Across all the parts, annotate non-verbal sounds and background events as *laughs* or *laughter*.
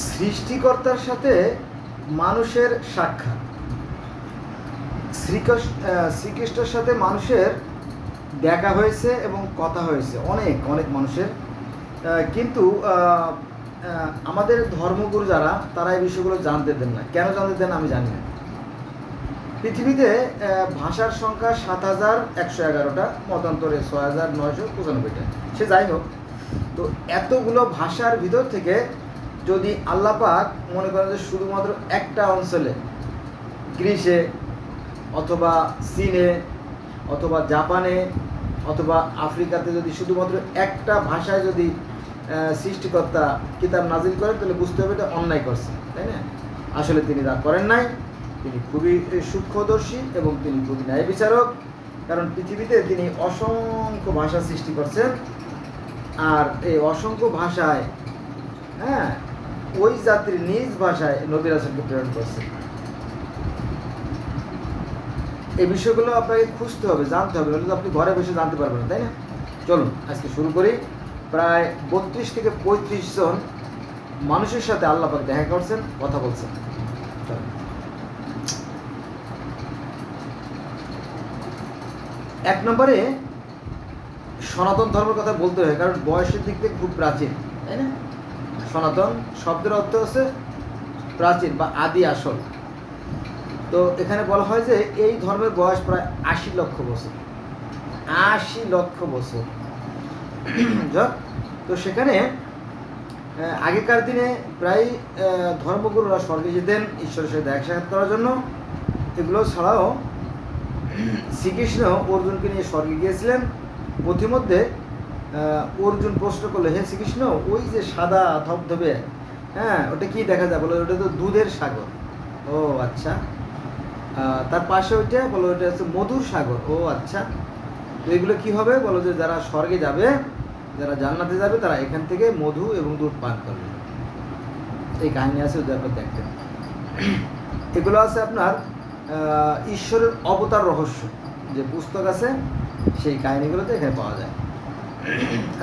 সৃষ্টিকর্তার সাথে মানুষের সাক্ষাৎ। শ্রীকৃষ্ণ শ্রীকৃষ্ণের সাথে মানুষের দেখা হয়েছে এবং কথা হয়েছে, অনেক অনেক মানুষের। কিন্তু আমাদের ধর্মগুরু যারা, তারা এই বিষয়গুলো জানতে দেন না। কেন জানতে দেন আমি জানি না। পৃথিবীতে ভাষার সংখ্যা সাত হাজার একশো এগারোটা, মতান্তরে ছয় হাজার নয়শো পঁচানব্বইটা। সে যাই হোক, তো এতগুলো ভাষার ভিতর থেকে যদি আল্লাপাক মনে করেন যে শুধুমাত্র একটা অঞ্চলে, গ্রিসে অথবা চীনে অথবা জাপানে অথবা আফ্রিকাতে যদি শুধুমাত্র একটা ভাষায় যদি সৃষ্টিকর্তা কিতাব নাজিল করেন তাহলে বুঝতে হবে এটা অন্যায় করছে, তাই না? আসলে তিনি তা করেন নাই, তিনি খুবই সূক্ষ্মদর্শী এবং তিনি খুবই ন্যায় বিচারক, কারণ পৃথিবীতে তিনি অসংখ্য ভাষা সৃষ্টি করছেন, আর এই অসংখ্য ভাষায় হ্যাঁ ওই জাতির নিজ ভাষায় নবী রাসুলকে প্রেরণ করছে। এই বিষয়গুলো আপনাকে খুঁজতে হবে, জানতে হবে, নইলে আপনি ঘরে বসে জানতে পারবেন না, তাই না? চলুন, আজকে শুরু করি। প্রায় বত্রিশ থেকে পঁয়ত্রিশ জন মানুষের সাথে আল্লাহ দেখা করছেন, কথা বলছেন। এক নম্বরে, সনাতন ধর্মের কথা বলতে হয়, কারণ বয়সের দিক থেকে খুব প্রাচীন, তাই না? সনাতন শব্দের অর্থ হচ্ছে প্রাচীন বা আদি আসল। তো এখানে বলা হয় যে এই ধর্মের বয়স প্রায় আশি লক্ষ বছর। আশি লক্ষ বছর। তো সেখানে আগেকার দিনে প্রায় ধর্মগুরুরা স্বর্গে যেতেন, ঈশ্বরের সাথে দেখা সাক্ষাৎ করার জন্য। এগুলো ছাড়াও শ্রীকৃষ্ণ অর্জুনকে নিয়ে স্বর্গে গিয়েছিলেন। পথিমধ্যে অর্জুন প্রশ্ন করল, হে শ্রীকৃষ্ণ, ওই যে সাদা ধবধবে হ্যাঁ ওটা কি দেখা যায়? বলো, ওটা তো দুধের সাগর। ও আচ্ছা। তার পাশে ওইটা, বলো, ওইটা হচ্ছে মধুর সাগর। ও আচ্ছা। তো এগুলো কি হবে? বলো যে, যারা স্বর্গে যাবে, যারা জান্নাতে যাবে, তারা এখান থেকে মধু এবং দুধ পান করবে। এই কাহিনী আছে, ওদের দেখতেন এগুলো আছে আপনার ঈশ্বরের অবতার রহস্য। যে পুস্তক আছে, সেই কাহিনীগুলোতে এখানে পাওয়া যায়।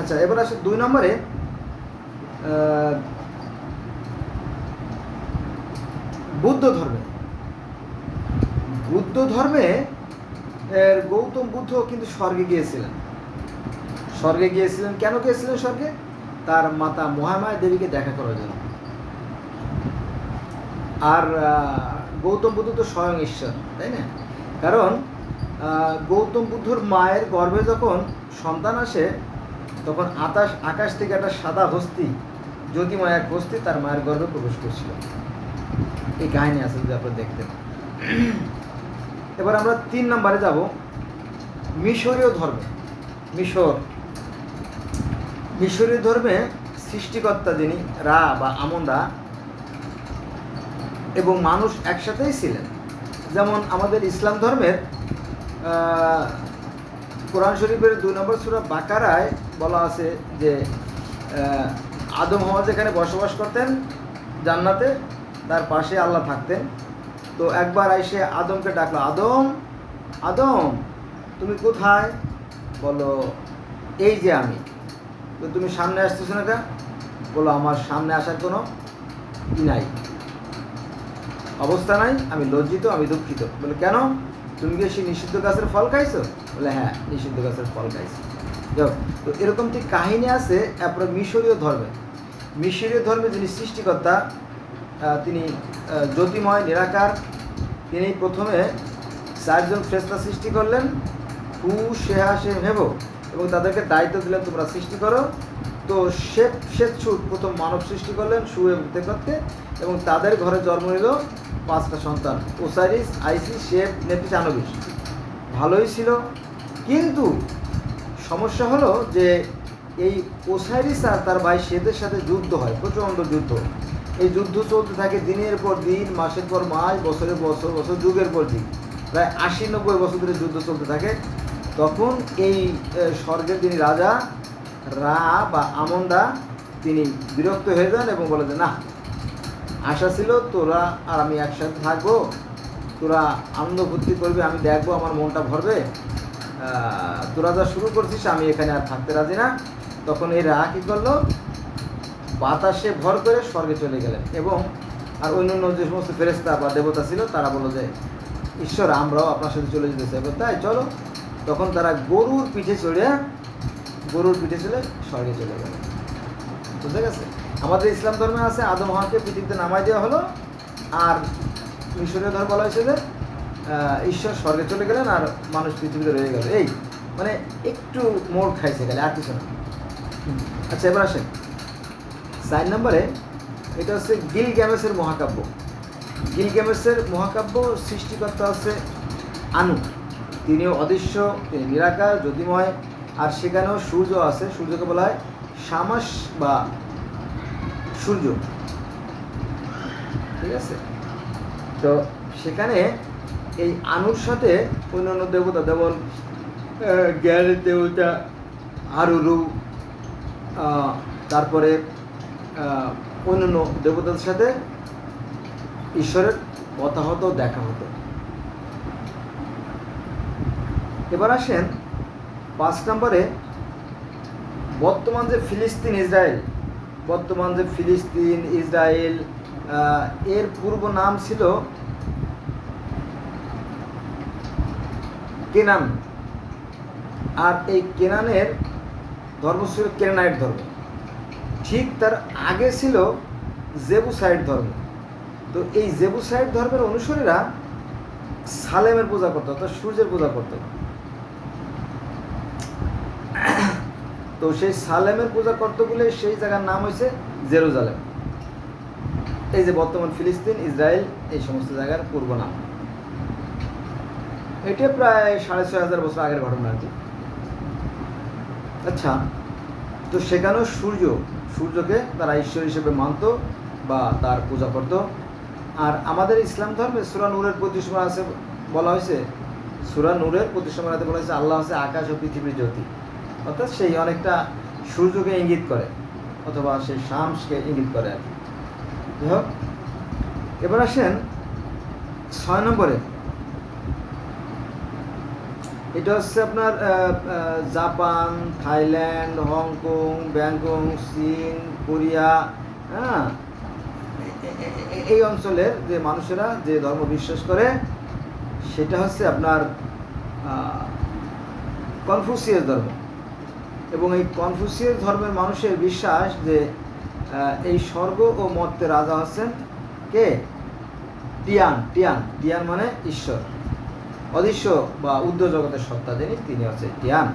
আচ্ছা এবার আসে দুই নম্বরে। বুদ্ধ ধর্মে। বুদ্ধ ধর্মে গৌতম বুদ্ধ কিন্তু স্বর্গে গিয়েছিলেন। স্বর্গে গিয়েছিলেন, কেন গিয়েছিলেন স্বর্গে? তার মাতা মহামায়া দেবীকে দেখা করার জন্য। আর গৌতম বুদ্ধ তো স্বয়ং ঈশ্বর, তাই না? কারণ গৌতম বুদ্ধর মায়ের গর্ভে যখন সন্তান আসে তখন আকাশ আকাশ থেকে একটা সাদা হস্তি, জ্যোতিময় এক হস্তি তার মায়ের গর্ভে প্রবেশ করছিল। এই কাহিনী আছে যদি আপনারা দেখতেন। এবার আমরা তিন নম্বরে যাব। মিশরীয় ধর্মে। মিশর। মিশরীয় ধর্মে সৃষ্টিকর্তা যিনি, রা বা আমন্দা এবং মানুষ একসাথেই ছিলেন। যেমন আমাদের ইসলাম ধর্মের কোরআন শরীফের দুই নম্বর সুরা বাকারায় বলা আছে যে আদম হওয়া যেখানে বসবাস করতেন জান্নাতে, তার পাশে আল্লাহ থাকতেন। তো একবার এসে আদমকে ডাকলো, আদম আদম, তুমি কোথায়? বলো এই যে আমি। তো তুমি সামনে আসতেছো না বলো আমার সামনে আসার কোনো ই নাই। অবস্থা নাই? আমি লজ্জিত, আমি দুঃখিত। বলে কেন? তুমি কি সেই নিষিদ্ধ গাছের ফল খাইছো? বলে হ্যাঁ নিষিদ্ধ গাছের ফল খাইছি। তো এরকম ঠিক কাহিনী আছে, তারপরে মিশরীয় ধর্মে। মিশরীয় ধর্মে যিনি সৃষ্টিকর্তা তিনি জ্যোতিময়, নিরাকার, তিনি প্রথমে চারজন ফ্রেস্তা সৃষ্টি করলেন। হু শেহা সে হেব এবং তাদেরকে দায়িত্ব দিলেন, তোমরা সৃষ্টি করো। তো শেখ ছুট প্রথম মানব সৃষ্টি করলেন সু এবং তেকতকে। এবং তাদের ঘরে জন্ম নিল পাঁচটা সন্তান ওসাইরিস আইসি শেফ নেপিস, আনবিস। ভালোই ছিল। কিন্তু সমস্যা হলো যে এই ওসাইরিস আর তার ভাই সেদের সাথে যুদ্ধ হয়, প্রচণ্ড যুদ্ধ। এই যুদ্ধ চলতে থাকে দিনের পর দিন, মাসের পর মাস, বছরের বছর বছর, যুগের পর যুগ। প্রায় আশি নব্বই বছর ধরে যুদ্ধ চলতে থাকে। তখন এই স্বর্গের যিনি রাজা, রা বা আমন্দা, তিনি বিরক্ত হয়ে যান এবং বলে যে, না, আশা ছিল তোরা আর আমি একসাথে থাকব। তোরা আনন্দ ফুর্তি করবে, আমি দেখব, আমার মনটা ভরবে। যা শুরু করছিস, আমি এখানে আর থাকতে রাজি না। তখন এই রা কী করল? বাতাসে ভর করে স্বর্গে চলে গেলেন এবং আর অন্য অন্য যে সমস্ত ফেরেস্তা বা দেবতা ছিল, তারা বলল যে, ঈশ্বর, আমরাও আপনার সাথে চলে যেতে চাইব। তাই চলো। তখন তারা গরুর পিঠে চড়ে, গরুর পিঠে চলে স্বর্গে চলে গেল। বুঝতে গেছে? আমাদের ইসলাম ধর্মে আছে, আদম হওয়াকে পৃথিবীতে নামাই দেওয়া হলো। আর মিশরীয় ধর্ম বলা হয়েছে যে ঈশ্বর স্বর্গে চলে গেলেন আর মানুষ পৃথিবীতে রয়ে গেল। এই মানে একটু মোড় খাইছে গেলে আর কিছু না। আচ্ছা এবার আসেন। চার নম্বরে, এটা হচ্ছে গিল গ্যামেসের মহাকাব্য। গিল গ্যামেসের মহাকাব্য সৃষ্টিকর্তা হচ্ছে আনু। তিনিও অদৃশ্য, তিনি নিরাকার জ্যোতিময় আর সেখানেও সূর্য আছে। সূর্যকে বলা হয় সামাস বা সূর্য। ঠিক আছে? তো সেখানে এই আনুর সাথে অন্যান্য দেবতা, যেমন জ্ঞানের দেবতা আরুরু তারপরে অন্যান্য দেবতাদের সাথে ঈশ্বরের কথা হতো, দেখা হতো। এবার আসেন পাঁচ নম্বরে, বর্তমান যে ফিলিস্তিন, ইসরায়েল, বর্তমান যে ফিলিস্তিন, ইসরায়েল এর পূর্ব নাম ছিল কেনান। আর এই কেনানের ধর্ম ছিল কেনানাইট ধর্ম। ঠিক তার আগে ছিল জেবুসাইড ধর্ম। তো এই জেবুসাইড ধর্মের অনুসারীরা সালেমের পূজা করতো, অর্থাৎ সূর্যের পূজা করতো। তো সেই সালেমের পূজা করতে সেই জায়গার নাম হয়েছে জেরুজালেম। এই যে বর্তমান ফিলিস্তিন, ইসরায়েল, এই সমস্ত জায়গার পূর্ব নাম এটা প্রায় সাড়ে ছয় হাজার বছর আগের ঘটনা আর কি। আচ্ছা তো সেখানেও সূর্য, সূর্যকে তারা ঈশ্বর হিসেবে মানত বা তার পূজা করত। আর আমাদের ইসলাম ধর্মে সুরা নূরের প্রতিসময় আছে বলা হয়েছে, সুরা নূরের প্রতিসময়তে বলা হয়েছে, আল্লাহ হচ্ছে আকাশ ও পৃথিবীর জ্যোতি। অর্থাৎ সেই অনেকটা সূর্যকে ইঙ্গিত করে, অথবা সেই শামসকে ইঙ্গিত করে আর কি। হোক, এবার আসেন ছয় নম্বরে। এটা হচ্ছে আপনার Japan, Thailand, Hong Kong Bangkok চীন, কোরিয়া হ্যাঁ? এই অঞ্চলের যে মানুষেরা যে ধর্ম বিশ্বাস করে সেটা হচ্ছে আপনার কনফুসিয়াস ধর্ম এবং এই কনফুসিয়াস ধর্মের মানুষের বিশ্বাস যে এই স্বর্গ ও মর্তের রাজা হচ্ছেন কে টিয়ান টিয়ান টিয়ান মানে ঈশ্বর অদৃশ্য বা উদ্ধ জগতের সত্তা যিনি, তিনি হচ্ছে টিয়ান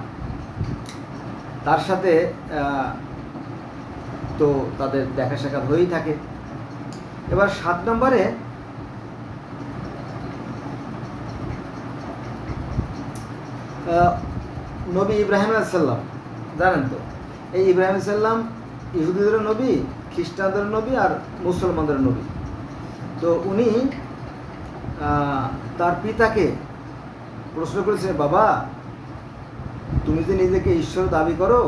তার সাথে তো তাদের দেখা সাক্ষাৎ হয়েই থাকে। এবার সাত নম্বরে নবী ইব্রাহিম আলাইসাল্লাম জানেন তো? এই ইব্রাহিম সাল্লাম ইহুদিদের নবী, খ্রিস্টানদের নবী আর মুসলমানদের নবী। তো উনি তার পিতাকে প্রশ্ন করেছে, বাবা, তুমি যে নিজেকে ঈশ্বর দাবি করো,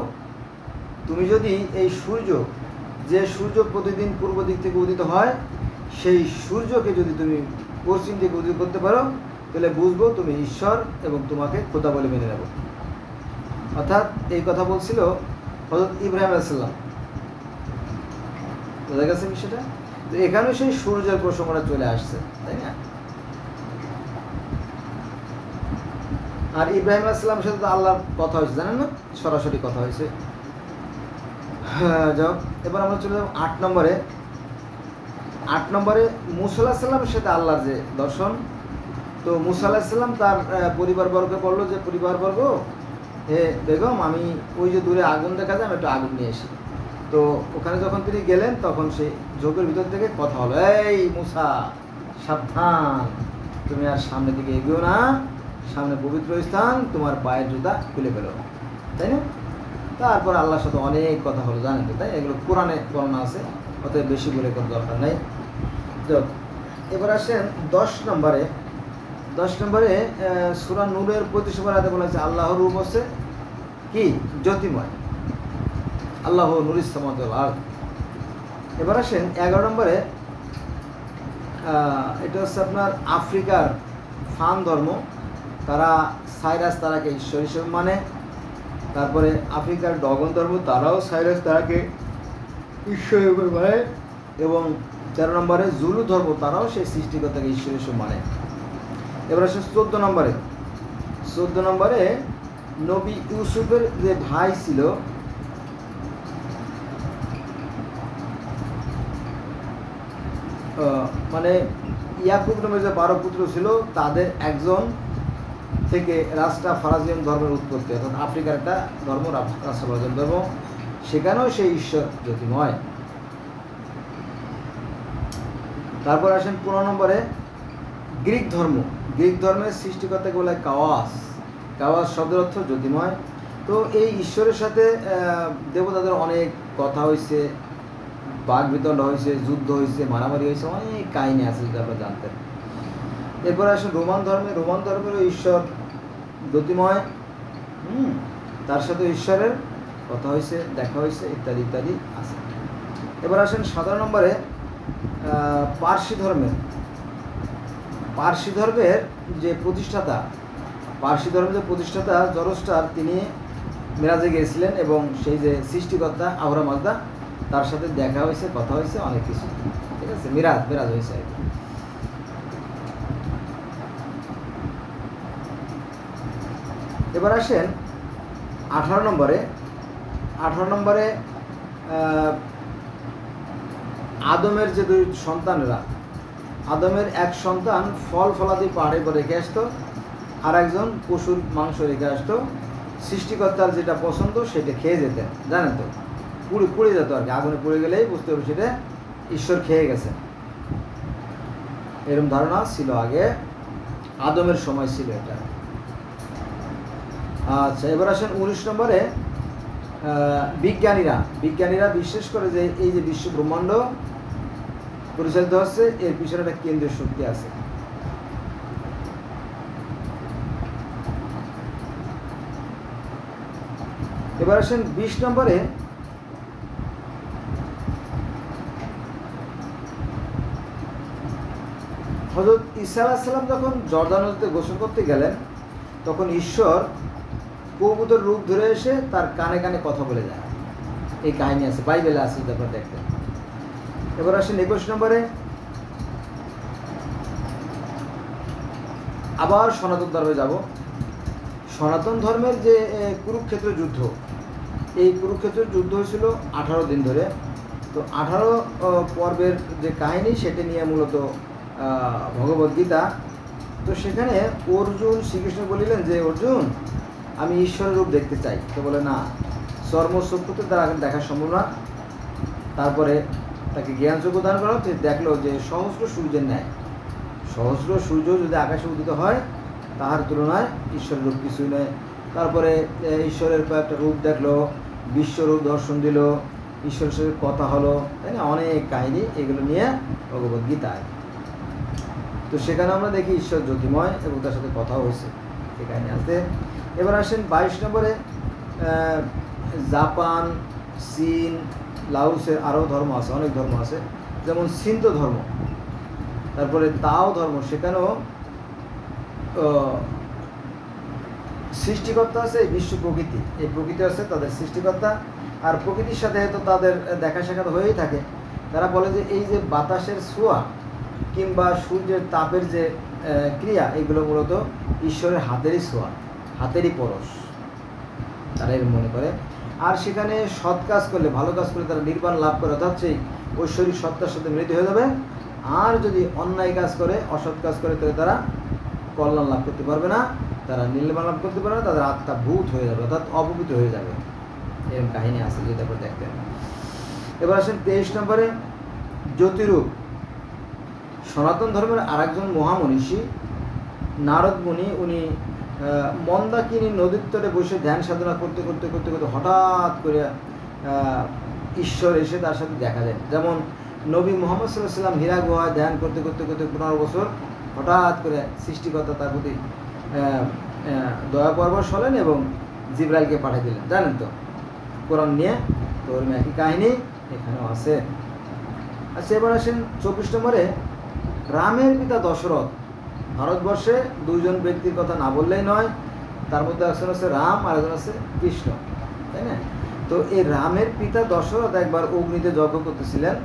তুমি যদি এই সূর্য, যে সূর্য প্রতিদিন পূর্ব দিক থেকে উদিত হয়, সেই সূর্যকে যদি তুমি পশ্চিম দিকে উদিত করতে পারো, তাহলে বুঝব তুমি ঈশ্বর এবং তোমাকে খোদা বলে মেনে নেব। অর্থাৎ এই কথা বলছিল হজরত ইব্রাহিম আলাইসাল্লাম বোঝা গেছে বিষয়টা? তো এখানেও সেই সূর্যের প্রসঙ্গটা চলে আসছে, তাই না? আর ইব্রাহিম আসলামের সাথে তো আল্লাহর কথা হয়েছে, জানেন না? সরাসরি কথা হয়েছে। হ্যাঁ যাও। এবার আমরা চলে যাব আট নম্বরে। আট নম্বরে মুসাল্লাহ সাল্লামের সাথে আল্লাহর যে দর্শন। তো মুসা আলাহিসাল্লাম তার পরিবারবর্গকে বলল যে, পরিবারবর্গ, হে বেগম, আমি ওই যে দূরে আগুন দেখা যায়, আমি একটু আগুন নিয়ে আসি। তো ওখানে যখন তিনি গেলেন, তখন সেই ঝোঁকের ভিতর থেকে কথা হলো, এই মুসা, সাবধান। তুমি আর সামনের দিকে এগিয়েও না। সামনে পবিত্র স্থান, তোমার পায়ের জুতা খুলে ফেলো, তাই না? তারপর আল্লাহর সাথে অনেক কথা হলো, জানেন তো, তাই? এগুলো কোরআনে বর্ণনা আছে, অতএব বেশি বলে কোনো দরকার নেই। এবার আসেন দশ নম্বরে। দশ নম্বরে সুরা নূরের প্রতিষ্ঠাতে বলা হয়েছে আল্লাহ রূপ হচ্ছে কি? জ্যোতিময় আল্লাহ নুর ইসলামত আর এবার আসেন এগারো নম্বরে এটা হচ্ছে আপনার আফ্রিকার ফান ধর্ম। তারা সাইরাস তারাকে ঈশ্বর হিসেবে মানে। তারপরে আফ্রিকার ডগন ধর্ম, তারাও সাইরাস তারাকে ঈশ্বর উপর মানে এবং তেরো নম্বরে জুলু ধর্ম, তারাও সেই সৃষ্টিকর্তাকে ঈশ্বর সব মানে। এবার আসে চোদ্দ নম্বরে। চোদ্দ নম্বরে নবী ইউসুফের যে ভাই ছিল মানে ইয়াকুব নামে যে বারো পুত্র ছিল, তাদের একজন থেকে রাস্তা ফারাজিয়ান ধর্মের উৎপত্তি, অর্থাৎ আফ্রিকার একটা ধর্ম রাস্তা ফারাজিয়ান ধর্ম, সেখানেও সেই ঈশ্বর জ্যোতিময়। তারপর আসেন পনেরো নম্বরে, গ্রিক ধর্ম। গ্রিক ধর্মের সৃষ্টিকর্তাকে বলে কাওয়াস। কাওয়াস শব্দের অর্থ জ্যোতিময়। তো এই ঈশ্বরের সাথে দেবতাদের অনেক কথা হয়েছে বাঘ বিতণ্ড হয়েছে যুদ্ধ হয়েছে মারামারি হয়েছে অনেক কাহিনী আছে যদি আপনারা জানতেন। এরপরে আসেন রোমান ধর্মে। রোমান ধর্মেরও ঈশ্বর হুম, তার সাথে ঈশ্বরের কথা হয়েছে দেখা হয়েছে ইত্যাদি ইত্যাদি আছে। এবার আসেন সাধারণ নম্বরে পার্সি ধর্মের। পার্সি ধর্মের যে প্রতিষ্ঠাতা পার্সি ধর্মের যে প্রতিষ্ঠাতা জরস্টার, তিনি মেরাজে গিয়েছিলেন এবং সেই যে সৃষ্টিকর্তা আহরা মাজদা তার সাথে দেখা হয়েছে কথা হয়েছে অনেক কিছু। ঠিক আছে? মিরাজ মিরাজ হয়েছে আর কি। এবার আসেন আঠারো নম্বরে। আঠারো নম্বরে আদমের যে দুই সন্তানেরা, আদমের এক সন্তান ফল ফলাদি পাহাড়ে করে রেখে আসতো আর একজন পশুর মাংস রেখে আসতো, সৃষ্টিকর্তার যেটা পছন্দ সেটা খেয়ে যেতেন, জানেন তো? পুড়ে পুড়ে যেত আর কি, আগুনে পুড়ে গেলেই বুঝতে হবে সেটা ঈশ্বর খেয়ে গেছে। এরকম ধারণা ছিল আগে, আদমের সময় ছিল এটা। আচ্ছা এবার আসেন উনিশ নম্বরে বিজ্ঞানীরা। বিজ্ঞানীরা বিশ্বাস করে যে এই যে বিশ্ব ব্রহ্মাণ্ড পরিচালিত হচ্ছে, এর পিছনে একটা কেন্দ্রীয় শক্তি আছে। এবার আসেন বিশ নম্বরে হজরত ঈসা আলাহিসাল্লাম যখন জর্দান নদীতে গোসল করতে গেলেন, তখন ঈশ্বর কবুতর রূপ ধরে এসে তার কানে কানে কথা বলে যায়। এই কাহিনী আছে, বাইবেলে আছে যদি আপনারা দেখতেন এবার আসেন একুশ নম্বরে। আবার সনাতন ধর্মে যাব। সনাতন ধর্মের যে কুরুক্ষেত্র যুদ্ধ, এই কুরুক্ষেত্র যুদ্ধ হয়েছিল আঠারো দিন ধরে। তো আঠারো পর্বের যে কাহিনী, সেটি নিয়ে মূলত ভগবদ্গীতা। তো সেখানে অর্জুন শ্রীকৃষ্ণ বলিলেন যে, অর্জুন আমি ঈশ্বরের রূপ দেখতে চাই। তো বলে, না চর্মচক্ষুতে দ্বারা দেখা সম্ভব না। তারপরে তাকে জ্ঞান চক্ষু দান করা হচ্ছে। দেখল যে সহস্র সূর্যের ন্যায়। সহস্র সূর্য যদি আকাশে উদিত হয়, তাহার তুলনায় ঈশ্বরের রূপ কিছুই নয়। তারপরে ঈশ্বরের কয়েকটা রূপ দেখল, বিশ্বরূপ দর্শন দিল, ঈশ্বরের সাথে কথা হলো, তাই না? অনেক কাহিনী এগুলো নিয়ে ভগবদ গীতায়। তো সেখানে আমরা দেখি ঈশ্বর জ্যোতিময় এবং তার সাথে কথাও হয়েছে। এই কাহিনী আছে। এবার আসেন বাইশ নম্বরে জাপান, চীন লাউসের আরও ধর্ম আছে, অনেক ধর্ম আছে। যেমন সিন্ত ধর্ম, তারপরে তাও ধর্ম, সেখানেও সৃষ্টিকর্তা আছে এই বিশ্ব প্রকৃতি। এই প্রকৃতি আছে তাদের সৃষ্টিকর্তা, আর প্রকৃতির সাথে তো তাদের দেখা সাক্ষাৎ হয়েই থাকে। তারা বলে যে এই যে বাতাসের ছোঁয়া কিংবা সূর্যের তাপের যে ক্রিয়া, এগুলো মূলত ঈশ্বরের হাতেরই ছোঁয়া। হাতেরই পরশ। তারা এর মনে করে। আর সেখানে সৎ কাজ করলে, ভালো কাজ করলে তারা নির্বাণ লাভ করে, অর্থাৎ সেই ঐশ্বরিক সত্তার সাথে মৃত হয়ে যাবে। আর যদি অন্যায় কাজ করে, অসৎ কাজ করে, তাহলে তারা কল্যাণ লাভ করতে পারবে না। তারা নির্বাণ লাভ করতে পারবে না, তাদের আত্মা ভূত হয়ে যাবে, অর্থাৎ অপবিত্র হয়ে যাবে। এরকম কাহিনী আছে, যদি তারপর দেখতেন এবার আসেন তেইশ নম্বরে, জ্যোতিরূপ। সনাতন ধর্মের আরেকজন মহামনীষী নারদ মুনি উনি মন্দাকিনী নদীর তরে বসে ধ্যান সাধনা করতে করতে করতে করতে হঠাৎ করে ঈশ্বর এসে তার সাথে দেখা যায় যেমন নবী মোহাম্মদ সাল্লাম হীরা গুহায় ধ্যান করতে করতে করতে পনেরো বছর হঠাৎ করে সৃষ্টিকর্তা তার প্রতি দয়া পরবশ হলেন এবং জিব্রাইলকে পাঠিয়ে দিলেন। জানেন তো, কোরআন নিয়ে তো ওরকম একই কাহিনী এখানেও আছে। আচ্ছা এবার আসেন চব্বিশ নম্বরে, রামের পিতা দশরথ ভারতবর্ষে দুইজন ব্যক্তির কথা না বললেই নয়, তার মধ্যে একজন আছে রাম আর একজন আছে কৃষ্ণ, তাই না? তো এই রামের পিতা দশরথ একবার অগ্নিতে যজ্ঞ করতেছিলেন,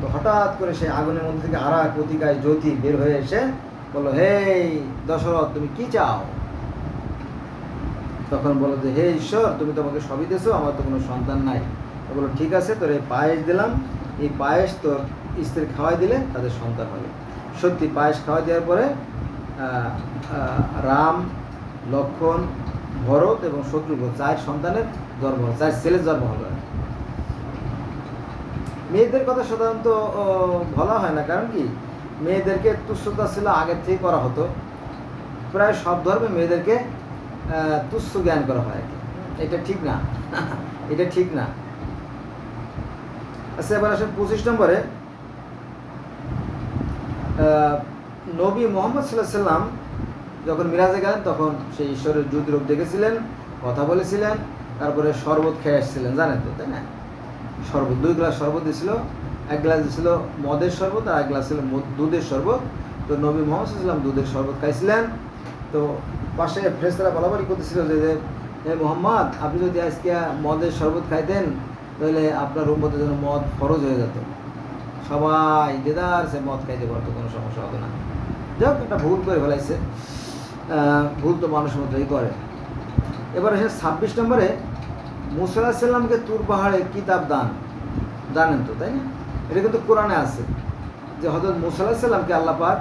তো হঠাৎ করে সেই আগুনের মধ্যে থেকে আর এক অতিকায় জ্যোতি বের হয়ে এসে বলল হে দশরথ, তুমি কি চাও? তখন বলো যে, হে ঈশ্বর, তুমি তোমাকে সবই দিয়েছ, আমার তো কোনো সন্তান নাই। তো বলো ঠিক আছে, তোর এই পায়েস দিলাম। এই পায়েস তোর স্ত্রীর খাওয়াই দিলে তাদের সন্তান হবে। সত্যি পায়েস খাওয়াই দেওয়ার পরে রাম, লক্ষণ, ভরত এবং শত্রুঘ্ন চার সন্তানের জন্ম হলো চার ছেলের জন্ম হল। মেয়েদের কথা সাধারণত বলা হয় না। কারণ কি? মেয়েদেরকে তুচ্ছতা ছিল আগের থেকে করা হতো। প্রায় সব ধর্মে মেয়েদেরকে তুচ্ছ জ্ঞান করা হয়। এটা ঠিক না। *laughs* এটা ঠিক না। আচ্ছা এবার আসেন পঁচিশ নম্বরে। নবী মোহাম্মদ সাল্লাহ সাল্লাম যখন মিরাজে গেলেন, তখন সেই ঈশ্বরের যুদ্ধ রূপ দেখেছিলেন, কথা বলেছিলেন, তারপরে শরবত খেয়ে আসছিলেন, জানেন তো, তাই না? শরবত, দুই গ্লাস শরবত দিয়েছিল এক গ্লাস দিয়েছিল মদের শরবত আর এক গ্লাস ছিল দুধের শরবত। তো নবী মোহাম্মদ সাল্লাম দুধের শরবত খাইছিলেন। তো পাশে ফ্রেস্তারা বলাবলি করতেছিল যে, হে মোহাম্মদ, আপনি যদি আজকে মদের শরবত খাইতেন, তাহলে আপনার উম্মতের জন্য মদ ফরজ হয়ে যেত। সবাই দেদার সে মদ খাইতে পারতো, কোনো সমস্যা হতো না। যাক একটা ভুল করে ফেলাইছে। ভুল তো মানুষ মতোই করে। এবার আসে ছাব্বিশ নম্বরে মুসাল্লাহ তুর পাহাড়ে কিতাব দান? জানেন তো, তাই না? এটা কিন্তু কোরআনে আছে যে হজরত মুসাল্লাহ সাল্লামকে আল্লাহ পাক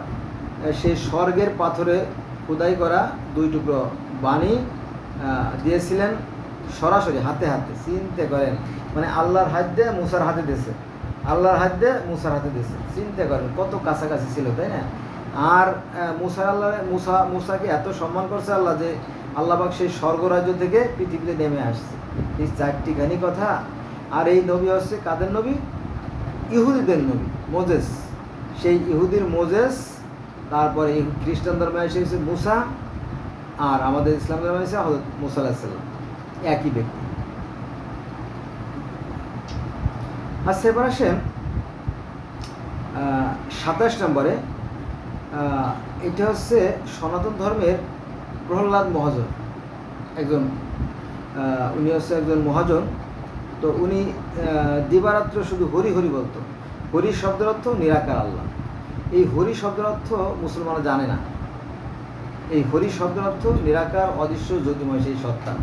সেই স্বর্গের পাথরে খোদাই করা দুই টুকরো বাণী দিয়েছিলেন সরাসরি, হাতে হাতে, চিনতে করেন। মানে আল্লাহর হাত দিয়ে মুসার হাতে দিয়েছে। আল্লাহর হাত দিয়ে মুসার হাতে দিয়েছে। চিনতে করেন, কত কাছাকাছি ছিল, তাই না? আর মুসা আল্লাহ, মুসা, মুসাকে এত সম্মান করছে আল্লাহ যে আল্লাহবাক সেই স্বর্গরাজ্য থেকে পৃথিবীতে নেমে আসছে। এই চারটিখানি কথা। আর এই নবী হচ্ছে কাদের নবী? ইহুদিদের নবী, মোজেস। সেই ইহুদির মোজেস, তারপরে খ্রিস্টান ধর্মে এসে গেছে মুসা, আর আমাদের ইসলাম ধর্মে এসে হজরত মুসা আলাহিসাল্লাম একই ব্যক্তি। আর সেবার আসেন সাতাশ নম্বরে। এটা হচ্ছে সনাতন ধর্মের প্রহ্লাদ মহাজন, একজন উনি হচ্ছে একজন মহাজন। তো উনি দিবারাত্র শুধু হরি হরি বলতো। হরি শব্দের অর্থ নিরাকার আল্লাহ। এই হরি শব্দের অর্থ মুসলমানরা জানে না। এই হরি শব্দের অর্থ নিরাকার, অদৃশ্য জ্যোতিময় সেই সত্তা।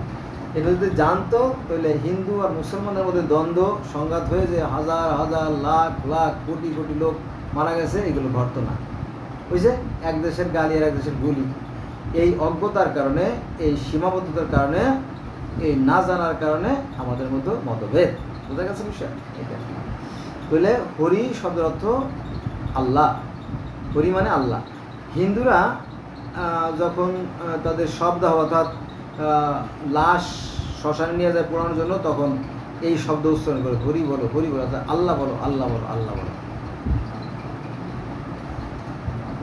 এটা যদি জানতো, তাহলে হিন্দু আর মুসলমানের মধ্যে দ্বন্দ্ব, সংঘাত হয়ে যে হাজার হাজার, লাখ লাখ, কোটি কোটি লোক মারা গেছে, এগুলো ঘটতো না। বুঝছে এক দেশের গালি আর এক দেশের গুলি। এই অজ্ঞতার কারণে, এই সীমাবদ্ধতার কারণে, এই না জানার কারণে আমাদের মধ্যে মতভেদ। বোঝা গেছে বিষয়? বলে হরি শব্দের অর্থ আল্লাহ। হরি মানে আল্লাহ। হিন্দুরা যখন তাদের শবদাহ অর্থাৎ লাশ শ্মশানে নিয়ে যায় পোড়ানোর জন্য, তখন এই শব্দ উচ্চারণ করে হরি বলো হরি বলো আল্লাহ বলো আল্লাহ বলো আল্লাহ বলো।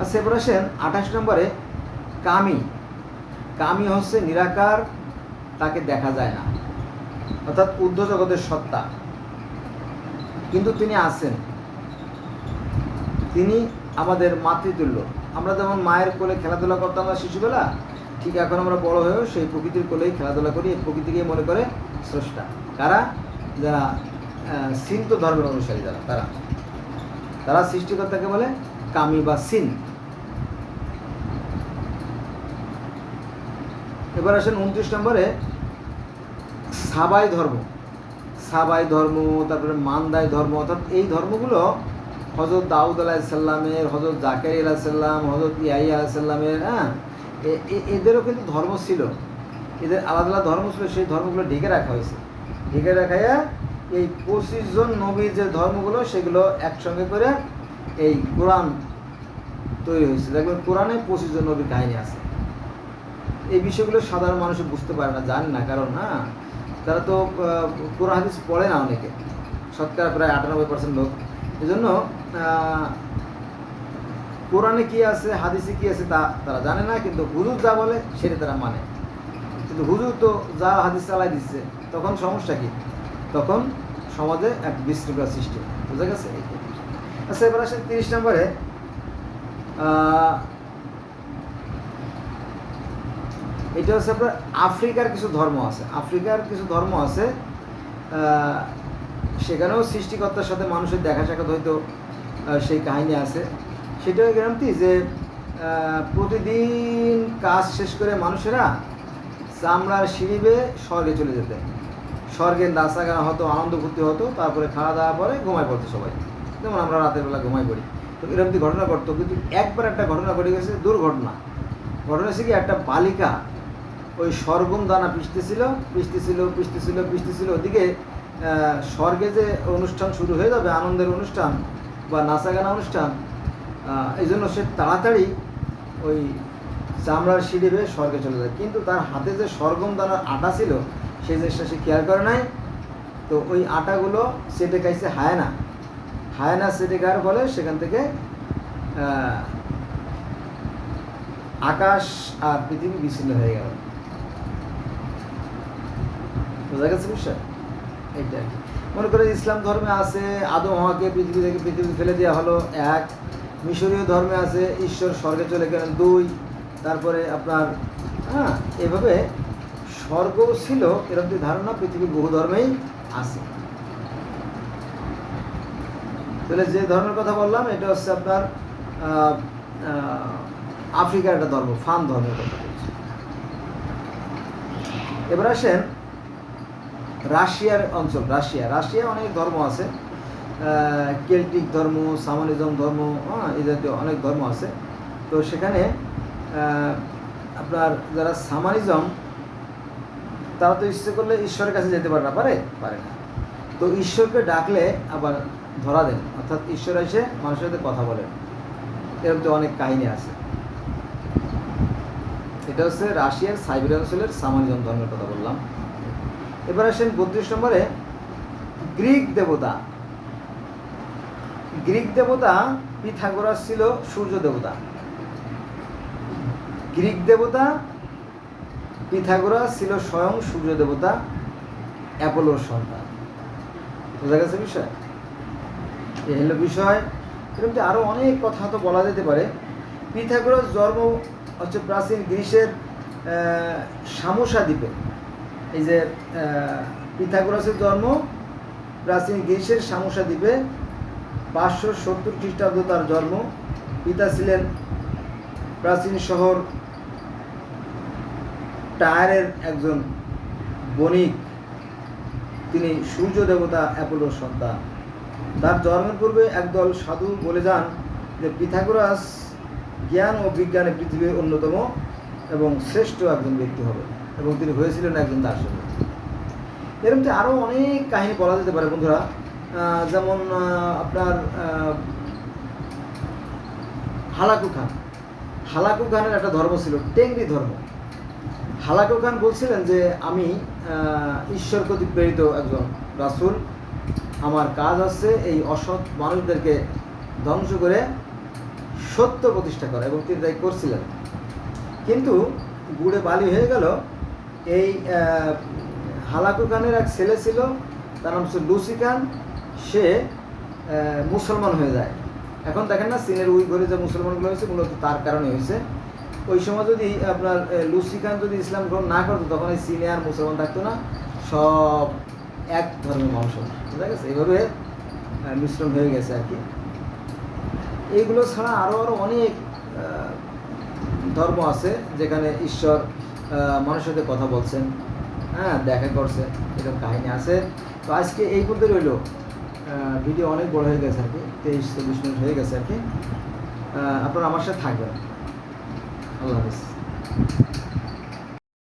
এবার আসেন আঠাশ নম্বরে কামি। কামি হচ্ছে নিরাকার, তাকে দেখা যায় না। অর্থাৎ ঊর্ধ্ব জগতের সত্তা। কিন্তু তিনি আছেন। তিনি আমাদের মাতৃতুল্য। আমরা যেমন মায়ের কোলে খেলাধুলা করতাম না শিশুবেলা, ঠিক এখন আমরা বড় হয়েও সেই প্রকৃতির কোলেই খেলাধুলা করি, এই প্রকৃতিকে মনে করে স্রষ্টা। কারা? যারা সিন্ত ধর্মের অনুসারী যারা, তারা। তারা সৃষ্টিকর্তাকে বলে কামি বা সিন। এবার আসেন উনত্রিশ নম্বরে, সাবাই ধর্ম। সাবাই ধর্ম, তারপরে মান্দাই ধর্ম, অর্থাৎ এই ধর্মগুলো হজরত দাউদ আলাহিসাল্লামের হজরত জাকের আলাহিসাল্লাম হজরত ইয়াই আলাহিসাল্লামের হ্যাঁ? এদেরও কিন্তু ধর্ম ছিল। এদের আলাদা আলাদা ধর্ম ছিল, সেই ধর্মগুলো ঢেকে রাখা হয়েছে। ঢেকে রাখাইয়া এই পঁচিশ জন নবীর যে ধর্মগুলো, সেগুলো একসঙ্গে করে এই কোরআন তৈরি হয়েছে। দেখবেন কোরআনে পঁচিশ জন নবীর কাহিনী আছে। এই বিষয়গুলো সাধারণ মানুষ বুঝতে পারে না, জানে না। কারণ হ্যাঁ তারা তো কোরআন হাদিস পড়ে না অনেকে। শতকরা প্রায় আটানব্বই পার্সেন্ট লোক। এই জন্য কোরআনে কি আছে, হাদিসে কি আছে তা তারা জানে না, কিন্তু হুজুর যা বলে সেটা তারা মানে। কিন্তু হুজুর তো যা হাদিস চালাই দিচ্ছে, তখন সমস্যা কি? তখন সমাজে এক বিশৃঙ্খলা সৃষ্টি। বোঝা গেছে। আচ্ছা এবার তিরিশ নম্বরে। এটা হচ্ছে আপনার আফ্রিকার কিছু ধর্ম আছে। আফ্রিকার কিছু ধর্ম আছে সেখানেও সৃষ্টিকর্তার সাথে মানুষের দেখা সাক্ষাৎ হয়তো সেই কাহিনী আছে। সেটাও গ্যারান্টি যে প্রতিদিন কাজ শেষ করে মানুষেরা চামড়ার সিঁড়ি স্বর্গে চলে যেতেন। স্বর্গের নাচা গানা হতো, আনন্দ ফুর্তি হতো, তারপরে খাওয়া দাওয়া পরে ঘুমায় পড়তো সবাই। যেমন আমরা রাতের বেলা ঘুমাই পড়ি। তো এরকম ঘটনা ঘটতো, কিন্তু একবার একটা ঘটনা ঘটে গেছে, দুর্ঘটনা। ঘটনা হচ্ছে কি, একটা বালিকা ওই সরগম দানা পিষতেছিল পিষতেছিল পিষতেছিল পিষতেছিল। ওদিকে স্বর্গে যে অনুষ্ঠান শুরু হয়ে যাবে, আনন্দের অনুষ্ঠান বা নাচা গানা অনুষ্ঠান এই জন্য সে তাড়াতাড়ি ওই চামড়ার সিঁড়ি বেয়ে স্বর্গে চলে যায়। কিন্তু তার হাতে যে সরগম দানার আটা ছিল, সেই জিনিসটা সে কেয়ার করে নাই। তো ওই আটাগুলো সেটে খাইছে হায়না হায়না সেটে খাওয়ার ফলে সেখান থেকে আকাশ আর পৃথিবী বিচ্ছিন্ন হয়ে গেল। বোঝা গেছে। মনে করে ইসলাম ধর্মে আছে, আদম হওয়াকে পৃথিবী থেকে পৃথিবী ফেলে দেওয়া হলো, এক। মিশরীয় ধর্মে আছে, ঈশ্বর স্বর্গে চলে গেলেন, দুই। তারপরে আপনার হ্যাঁ এভাবে স্বর্গও ছিল, এরকম ধারণা পৃথিবীর বহু ধর্মেই আছে। তাহলে যে ধর্মের কথা বললাম, এটা হচ্ছে আপনার আফ্রিকার একটা ধর্ম, ফান ধর্মের কথা বলছি। এবার আসেন রাশিয়ার অঞ্চল, রাশিয়া। রাশিয়া অনেক ধর্ম আছে কেল্টিক ধর্ম, সামানিজম ধর্ম হ্যাঁ এই জাতীয় অনেক ধর্ম আছে। তো সেখানে আপনার যারা সামানিজম, তারা তো ইচ্ছে করলে ঈশ্বরের কাছে যেতে পারে না, পারে? পারে না। তো ঈশ্বরকে ডাকলে আবার ধরা দেন। অর্থাৎ ঈশ্বর এসে মানুষের সাথে কথা বলেন। এরকম তো অনেক কাহিনী আছে। এটা হচ্ছে রাশিয়ার সাইবেরিয়া অঞ্চলের সামানিজম ধর্মের কথা বললাম। এবার আসেন বত্রিশ নম্বরে, গ্রিক দেবতা। গ্রিক দেবতা পিথাগোরাস ছিল সূর্য দেবতা। গ্রিক দেবতা পিথাগোরাস ছিল স্বয়ং সূর্য দেবতা অ্যাপোলোর সন্তান। বোঝা গেছে বিষয়? এই হলো বিষয়। এরকম আরও অনেক কথা তো বলা যেতে পারে। পিথাগোরাস জন্ম হচ্ছে প্রাচীন গ্রিসের আহ, সামোসা দ্বীপে। এই যে পিথাগোরাসের জন্ম প্রাচীন গ্রিসের সামোসা দ্বীপে পাঁচশো সত্তর খ্রিস্টাব্দ তার জন্ম। পিতা ছিলেন প্রাচীন শহর টায়ারের একজন বণিক। তিনি সূর্য দেবতা অ্যাপোলোর সন্তান। তার জন্মের পূর্বে একদল সাধু বলে যান যে পিথাগোরাস জ্ঞান ও বিজ্ঞানে পৃথিবীর অন্যতম এবং শ্রেষ্ঠ একজন ব্যক্তি হবে এবং তিনি হয়েছিলেন একজন দার্শনিক। এরকম তো আরও অনেক কাহিনী বলা যেতে পারে বন্ধুরা। যেমন আপনার হালাকু খান। হালাকু খানের একটা ধর্ম ছিল, টেংরি ধর্ম। হালাকু খান বলছিলেন যে, আমি ঈশ্বর কর্তৃক প্রেরিত একজন রাসূল। আমার কাজ আছে, এই অসৎ মানুষদেরকে ধ্বংস করে সত্য প্রতিষ্ঠা করা এবং তিনি তাই করছিলেন। কিন্তু গুড়ে বালি হয়ে গেল। এই হালাকু খানের এক ছেলে ছিল, তার নাম ছিল লুসি খান। সে মুসলমান হয়ে যায়। এখন দেখেন না, চীনের উই ঘরে যে মুসলমানগুলো হয়েছে, মূলত তার কারণে হয়েছে। ওই সময় যদি আপনার লুসি খান যদি ইসলাম গ্রহণ না করতো, তখন এই চীনে আর মুসলমান থাকতো না। সব এক ধর্মের মানুষ হতো। বুঝা গেছে এইভাবে মিশ্রণ হয়ে গেছে আর কি। এইগুলো ছাড়া আরও আরও অনেক ধর্ম আছে যেখানে ঈশ্বর মানুষের সাথে কথা বলছেন হ্যাঁ দেখা করছে, এরকম কাহিনী আছে। তো আজকে এই পর্যন্ত রইল। ভিডিও অনেক বড় হয়ে গেছে আর কি, তেইশ, চব্বিশ মিনিট হয়ে গেছে আর কি। আপনারা আমার সাথে থাকবেন। আল্লাহ হাফিজ।